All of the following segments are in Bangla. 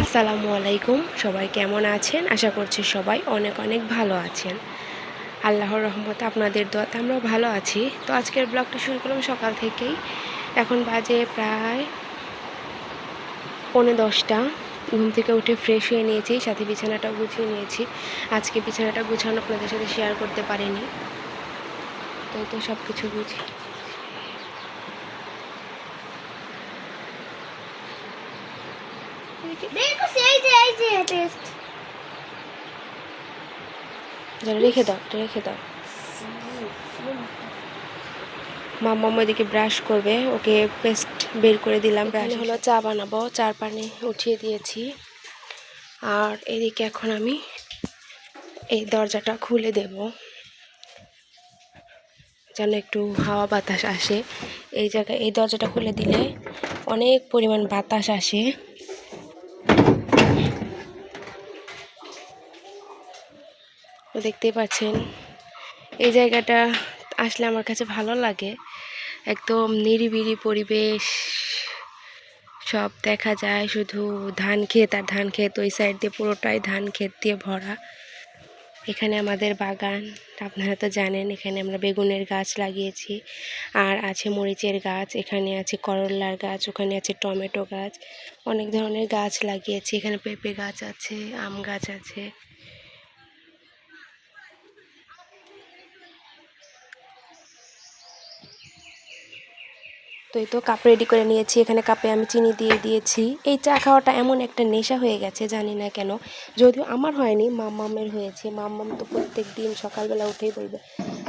আসসালামু আলাইকুম, সবাই কেমন আছেন? আশা করছি সবাই অনেক অনেক ভালো আছেন। আল্লাহর রহমতে আপনাদের দোয়াতে আমরাও ভালো আছি। তো আজকের ব্লগটা শুরু করলাম সকাল থেকেই। এখন বাজে প্রায় পৌনে দশটা। ঘুম থেকে উঠে ফ্রেশ হয়ে নিয়েছি, সাথে বিছানাটা গুছিয়ে নিয়েছি। আজকে বিছানাটা গুছানো আপনাদের সাথে শেয়ার করতে পারিনি। তো তো সব কিছু গুছিয়ে দেখো। সেই যে এই যে টেস্ট রেখে দাও এটা রেখে দাও। ওদিকে ব্রাশ করবে ওকে পেস্ট বের করে দিলাম। এখানে হলো চা বানাবো চার পানি উঠিয়ে দিয়েছি। আর এদিকে এখন আমি এই দরজাটা খুলে দেব যেন একটু হাওয়া বাতাস আসে। এই জায়গায় এই দরজাটা খুলে দিলে অনেক পরিমাণ বাতাস আসে। তো দেখতেই পাচ্ছেন। এই জায়গাটা আসলে আমার কাছে ভালো লাগে। একদম নিরিবিলি পরিবেশ, সব দেখা যায়। শুধু ধান ক্ষেত আর ধান ক্ষেত, ওই সাইড দিয়ে পুরোটাই ধান ক্ষেত দিয়ে ভরা। এখানে আমাদের বাগান, আপনারা তো জানেন, এখানে আমরা বেগুনের গাছ লাগিয়েছি। আর আছে মরিচের গাছ, এখানে আছে করল্লার গাছ, ওখানে আছে টমেটো গাছ। অনেক ধরনের গাছ লাগিয়েছি। এখানে পেঁপে গাছ আছে, আম গাছ আছে। তো এই তো কাপ রেডি করে নিয়েছি। এখানে কাপে আমি চিনি দিয়ে দিয়েছি। এই চা খাওয়াটা এমন একটা নেশা হয়ে গেছে, জানি না কেন। যদিও আমার হয়নি, মাম্মামের হয়েছে। মাম্মাম তো প্রত্যেক দিন সকালবেলা উঠেই বলবে,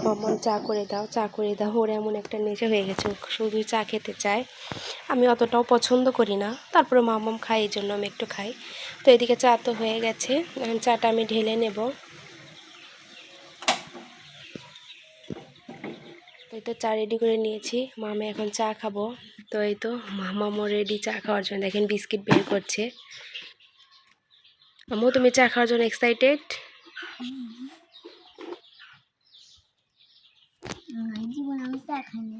মাম্মাম, চা করে দাও, চা করে দাও। ওর এমন একটা নেশা হয়ে গেছে শুধু চা খেতে চায়। আমি অতটাও পছন্দ করি না। তারপরে মাম্মাম খাই এই জন্য আমি একটু খাই। তো এদিকে চা তো হয়ে গেছে। চাটা আমি ঢেলে নেব। এই তো চা রেডি করে নিয়েছি। মামা এখন চা খাব। তো এই তো মামামো রেডি চা খাওয়ার জন্য দেখেন বিস্কিট বের করছে। মামু তুমি চা খাওয়ার জন্য এক্সাইটেড আমি চা খাই না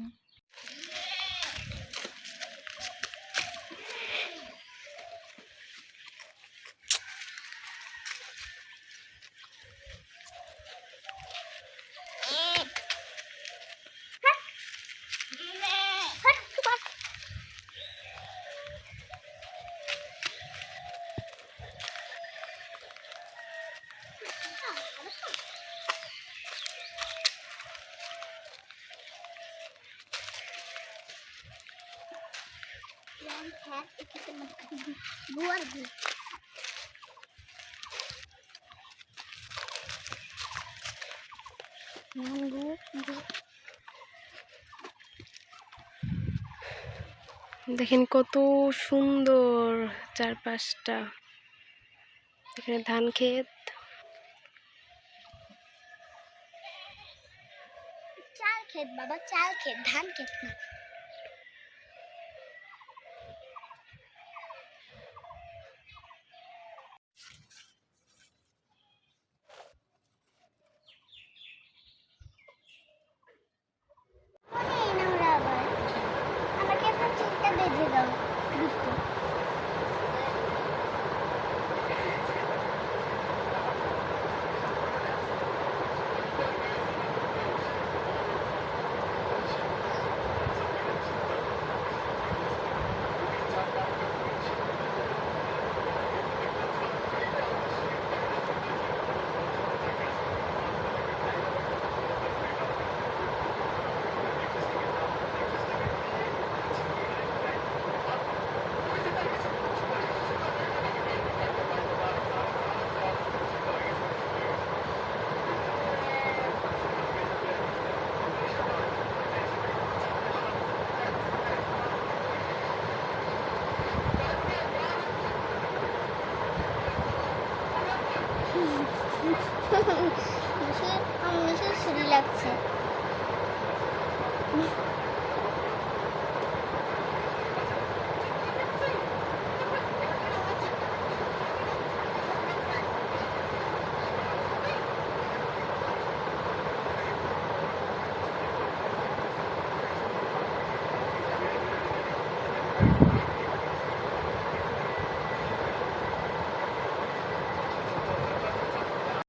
Mango. দেখেন কত সুন্দর চারপাশটা। এখানে ধান ক্ষেত। চাল ক্ষেত বাবা চাল ক্ষেত ধান ক্ষেত না। মিশে আমার মিশে সিঁড়ি লাগছে